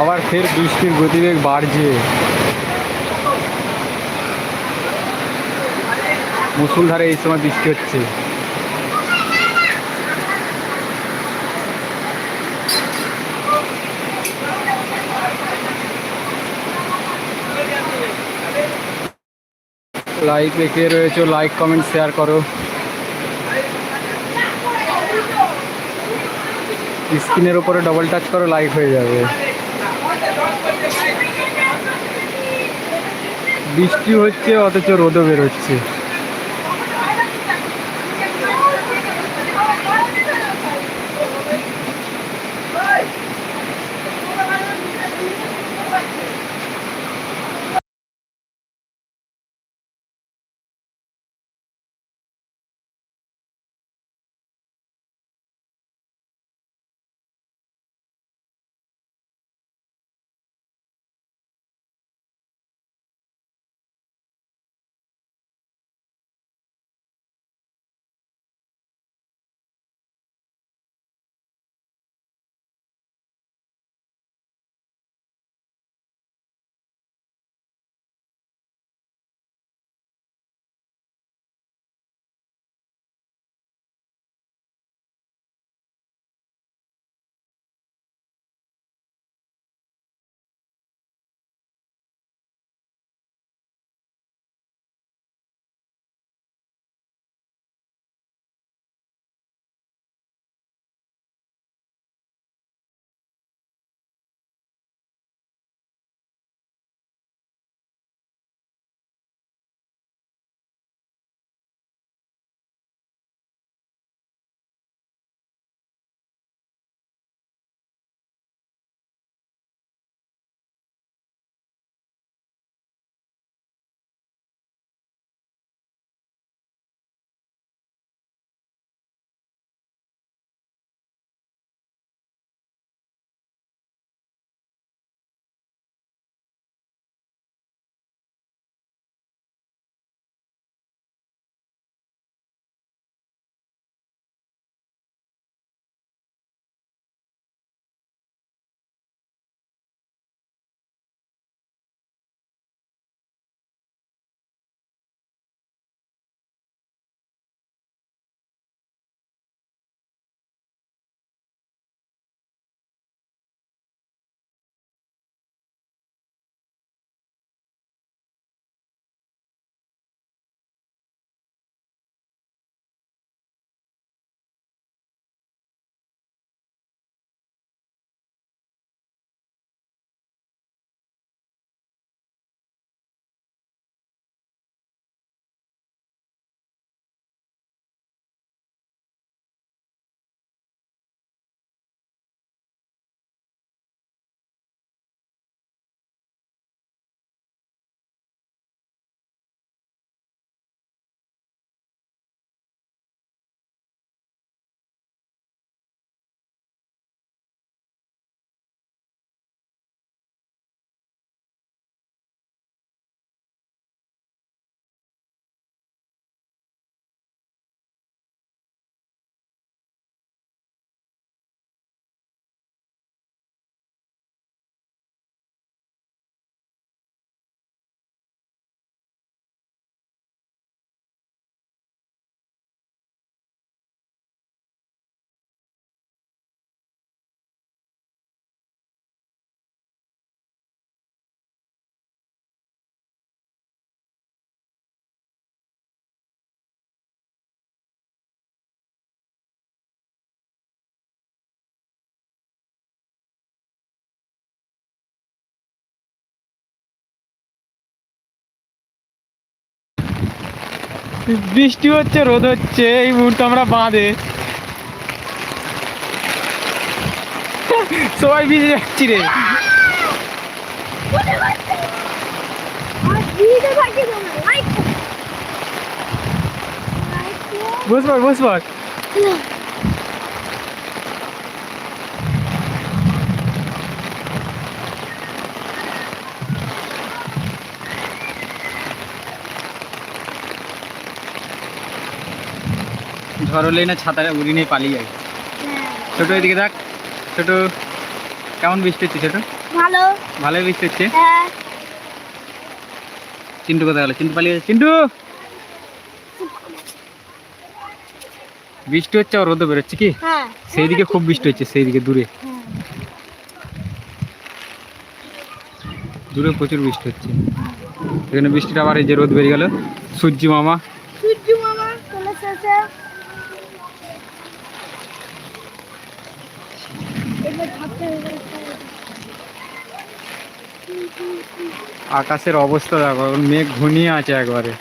আবার ফের বৃষ্টির গতিবেগ বাড়ছে। মুসুলধারে এই সময় বৃষ্টি হচ্ছে। লাইক রেখে রয়েছে লাইক কমেন্ট শেয়ার করো। স্ক্রিনের উপরে ডবল টাচ করো লাইক হয়ে যাবে। বৃষ্টি হচ্ছে অথচ রোদও বেরোচ্ছে। বৃষ্টি হচ্ছে রোদ হচ্ছে এই মুহূর্তে আমরা বাঁধে। সবাই ভিজে যাচ্ছি রে। আর ভিডিও থাকে তোমরা লাইক বস পর বস পর ঝড় হলেই না ছাতাটা উড়ি নিয়ে পালিয়ে যায় ছোট এদিকে দেখ ছোট কেমন বৃষ্টি হচ্ছে ছোট? ভালো। ভালোই বৃষ্টি হচ্ছে? হ্যাঁ। চিন্টু কোথায় গেল? চিন্টু পালিয়ে চিন্টু! বৃষ্টি হচ্ছে আর রোদে বেরোচ্ছে কি? হ্যাঁ। সেই দিকে খুব বৃষ্টি হচ্ছে সেই দিকে দূরে। দূরে প্রচুর বৃষ্টি হচ্ছে। এখানে বৃষ্টিটা আবার এই যে রোদ বেরিয়ে গেল। সূর্যি মামা। সূর্য মামা চলে এসেছে। আকাশের অবস্থা দেখো মেঘ ঘনিয়ে আছে একবারে।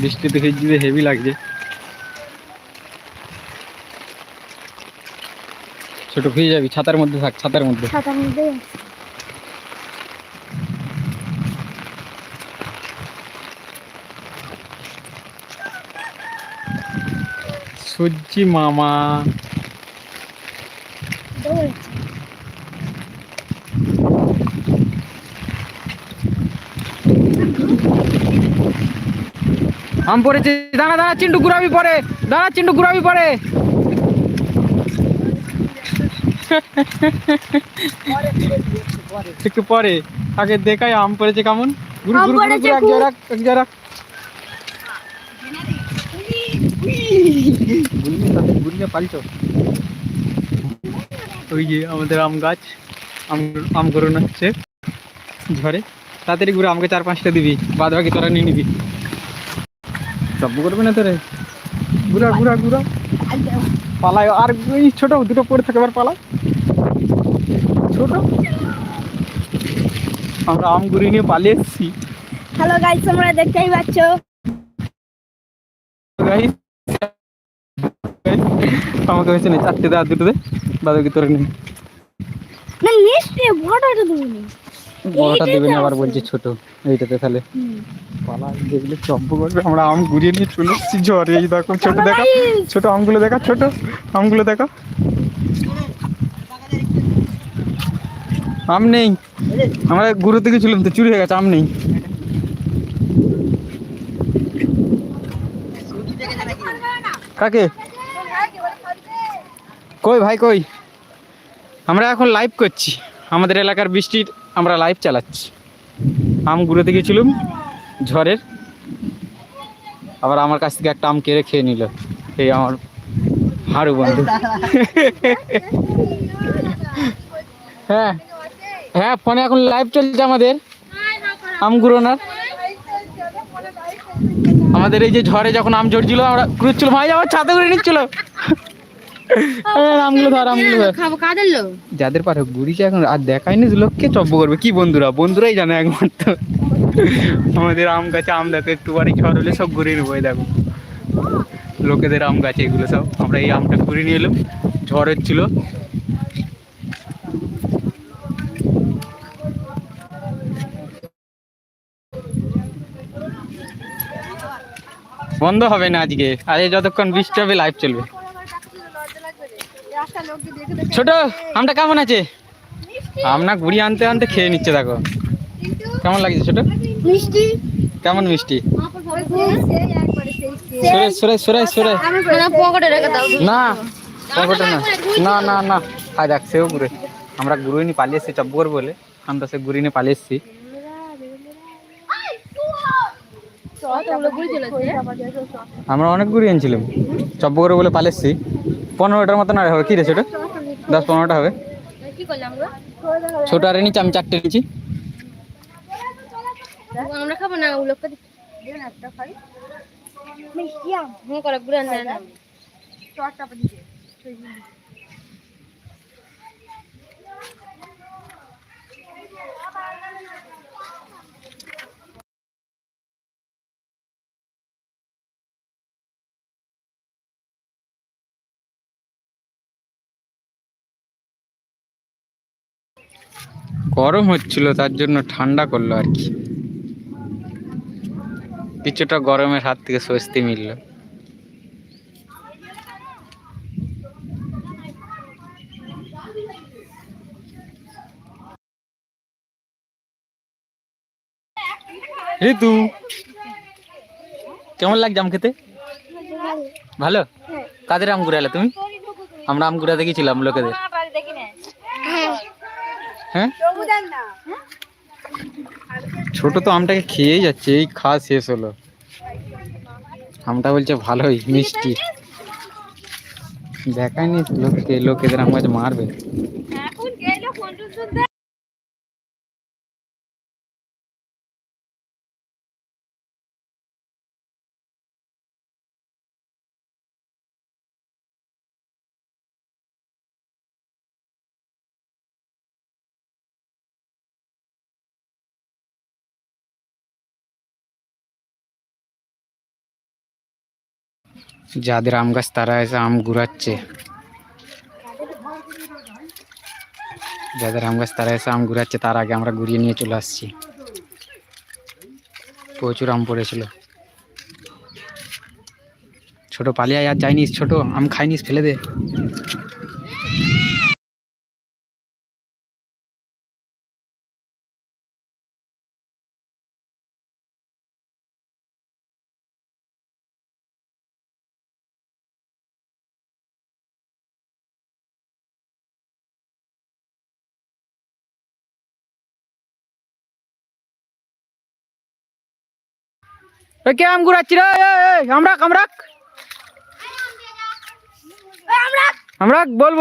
বৃষ্টিতে ভিজতে হেভি লাগছে। ছোট ভিজে যাবি ছাতার মধ্যে থাক ছাতার মধ্যে। ছাতার মধ্যে? সূর্যি মামা। আম পড়েছে। দাঁড়া দাঁড়া চিন্টু ঘুরাবি পরে। দাঁড়া চিন্টু ঘুরাবি পরে। একটু পরে। আগে দেখাই আম পড়েছে কেমন? এক। এক ওই যে আমাদের আম গাছ আম আম হচ্ছে ঝড়ে। তাড়াতাড়ি ঘুরে আমাকে চার পাঁচটা দিবি বাদ বাকি তোরা নিয়ে নিবি। সব করবে না তোরে? ঘুরা ঘুরা ঘুরা। পালায় আর ওই ছোট দুটো পড়ে থাকে এবার পালায়। ছোট। আমরা আম ঘুরিয়ে নিয়ে পালিয়ে এসেছি। হ্যালো গাইস তোমরা দেখতেই পাচ্ছ। আমাকে হয়েছে না চারটে দেওয়া দুটো দে বাদ বাকি তোরে নেই না মিষ্টি বড়টা দেবো না বড়টা এইটাই দেবে না তো আবার বলছে ছোট এইটাতে তাহলে। পালা দেখলে চম্প করবে আমরা আম ঘুরিয়ে নিয়ে চলে এসেছি এই দেখো ছোট দেখা guys। ছোট আমগুলো দেখা ছোট আমগুলো দেখা। আম নেই। আমরা গুরু থেকে ছিলাম তো, চুরি হয়ে গেছে, আম নেই। কাকে? কই ভাই, কই? আমরা এখন লাইভ করছি। আমাদের এলাকার বৃষ্টির আমরা লাইভ চালাচ্ছি। আম ঘুরে গেছিলাম, ঝড়ের। আবার আমার কাছ থেকে একটা আম কেড়ে খেয়ে নিল। এই আমার হাড়ু বন্ধু। হ্যাঁ। হ্যাঁ ফোনে এখন লাইভ চলছে আমাদের। আম ঘুরোনার আমাদের এই যে ঝড়ে যখন আম ঝরছিল আমরা ঘুরছিল ভাই আমার ছাতে করে নিচ্ছিল। আমগুলো ধর আমগুলো ধর। খাব কাদের লোক? যাদের পারে ঘুরিছে এখন আর দেখায়নি লোককে চব্য করবে। কি বন্ধুরা বন্ধুরাই জানে একমাত্র। আমাদের আম গাছে আম দেখো একটু বাড়ি ঝড় হলে সব ঘুরে নেব দেখো। লোকেদের আম গাছে এগুলো সব। আমরা এই আমটা ঘুরে নিয়ে এলাম। ঝড় হচ্ছিল। বন্ধ হবে না আজকে। আজ যতক্ষণ বৃষ্টি হবে লাইভ চলবে। ছোট আমটা কেমন আছে? আম না ঘুরিয়ে আনতে আনতে খেয়ে নিচ্ছে দেখো। কেমন লাগছে ছোট? মিষ্টি। কেমন মিষ্টি? সরে সরে সরে সরে। না পকেটে না। না না না। সেও ঘুরে। আমরা ঘুরে নিয়ে পালিয়ে এসেছি চব্বর বলে। আমরা সে ঘুরে নিয়ে পালিয়ে এসেছি আমরা অনেক ঘুরে আনছিলাম চব্ব করে বলে পালিয়ে এসেছি পনেরোটার মতন আর হবে। কি রে ছোট? দশ পনেরোটা হবে। কি ছোট আর নিচে আমি চারটে নিচ্ছি আমরা খাব না দিন একটা খাই মিষ্টি আম হ্যাঁ করে গুড়া না না চটটা দিছে গরম হচ্ছিল তার জন্য ঠান্ডা করল আর কি। কিছুটা গরমের হাত থেকে স্বস্তি মিলল। ঋতু কেমন লাগছে আম খেতে? ভালো? কাদের আম ঘুরালে তুমি? আমরা আম ঘুরাতে গেছিলাম লোকেদের। হ্যাঁ? ছোট তো আমটাকে খেয়েই যাচ্ছে এই খাওয়া শেষ হলো। আমটা বলছে ভালোই মিষ্টি। দেখায়নি লোককে লোকেদের আম গাছ মারবে। এখন গেলে যাদের আম গাছ তারা এসে আম ঘুরাচ্ছে যাদের আম গাছ তারা এসে আম ঘুরাচ্ছে তার আগে আমরা ঘুরিয়ে নিয়ে চলে আসছি। প্রচুর আম পড়েছিল। ছোট পালিয়া আর যাইনিস, ছোট আম খাইনিস, ফেলে দে। কে আম ঘুরাচ্ছি রে? এ, এ, আমরা আমরা আমরা বলব।